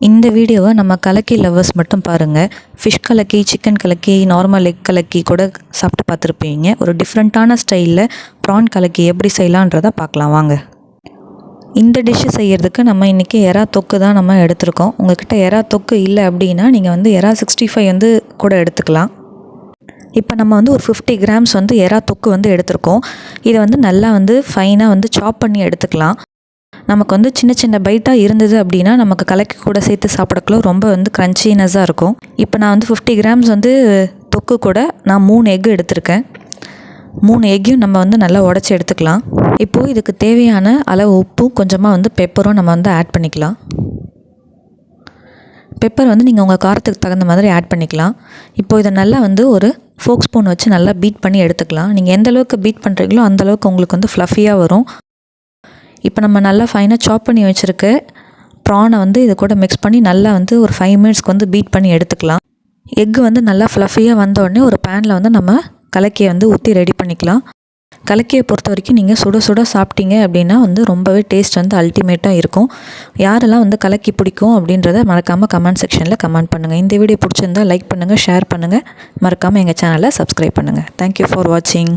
இந்த வீடியோவை நம்ம கலக்கி லவ்வர்ஸ் மட்டும் பாருங்கள் ஃபிஷ் கலக்கி சிக்கன் கலக்கி நார்மல் எக் கலக்கி கூட சாப்பிட்டு பார்த்துருப்பீங்க. ஒரு டிஃப்ரெண்ட்டான ஸ்டைலில் ப்ரான் கலக்கி எப்படி செய்யலான்றதை பார்க்கலாம். வாங்க. இந்த டிஷ்ஷு செய்கிறதுக்கு நம்ம இன்றைக்கி எறா தொக்கு தான் நம்ம எடுத்திருக்கோம். உங்கள்கிட்ட எறா தொக்கு இல்லை அப்படின்னா நீங்கள் வந்து எறா சிக்ஸ்டி ஃபைவ் வந்து கூட எடுத்துக்கலாம். இப்போ நம்ம வந்து ஒரு ஃபிஃப்டி கிராம்ஸ் வந்து எறா தொக்கு வந்து எடுத்திருக்கோம். இதை வந்து நல்லா வந்து ஃபைனாக வந்து சாப் பண்ணி எடுத்துக்கலாம். நமக்கு வந்து சின்ன சின்ன பைட்டாக இருந்தது அப்படின்னா நமக்கு கலக்கி கூட சேர்த்து சாப்பிடக்குள்ள ரொம்ப வந்து க்ரன்ச்சினஸாக இருக்கும். இப்போ நான் வந்து ஃபிஃப்டி கிராம்ஸ் வந்து தொக்கு கூட நான் மூணு எக்கு எடுத்திருக்கேன். மூணு எக்கையும் நம்ம வந்து நல்லா உடச்சி எடுத்துக்கலாம். இப்போது இதுக்கு தேவையான அளவு உப்பும் கொஞ்சமாக வந்து பெப்பரும் நம்ம வந்து ஆட் பண்ணிக்கலாம். பெப்பர் வந்து நீங்கள் உங்கள் காரத்துக்கு தகுந்த மாதிரி ஆட் பண்ணிக்கலாம். இப்போது இதை நல்லா வந்து ஒரு ஃபோக் ஸ்பூன் வச்சு நல்லா பீட் பண்ணி எடுத்துக்கலாம். நீங்கள் எந்த அளவுக்கு பீட் பண்ணுறீங்களோ அந்த அளவுக்கு உங்களுக்கு வந்து ஃப்ளஃபியாக வரும். இப்போ நம்ம நல்லா ஃபைனாக சாப் பண்ணி வச்சுருக்க ப்ரானை வந்து இது கூட மிக்ஸ் பண்ணி நல்லா வந்து ஒரு ஃபைவ் மினிட்ஸ்க்கு வந்து பீட் பண்ணி எடுத்துக்கலாம். எக்கு வந்து நல்லா ஃப்ளஃபியாக வந்தோடனே ஒரு பேனில் வந்து நம்ம கலக்கியை வந்து ஊற்றி ரெடி பண்ணிக்கலாம். கலக்கியை பொறுத்த வரைக்கும் நீங்கள் சுட சுட சாப்பிட்டீங்க அப்படின்னா வந்து ரொம்பவே டேஸ்ட் வந்து அல்டிமேட்டாக இருக்கும். யாரெல்லாம் வந்து கலக்கி பிடிக்கும் அப்படின்றத மறக்காமல் கமெண்ட் செக்ஷனில் கமெண்ட் பண்ணுங்கள் இந்த வீடியோ பிடிச்சிருந்தா லைக் பண்ணுங்கள் ஷேர் பண்ணுங்கள் மறக்காமல் எங்கள் சேனலை சப்ஸ்கிரைப் பண்ணுங்கள் தேங்க்யூ ஃபார் வாட்சிங்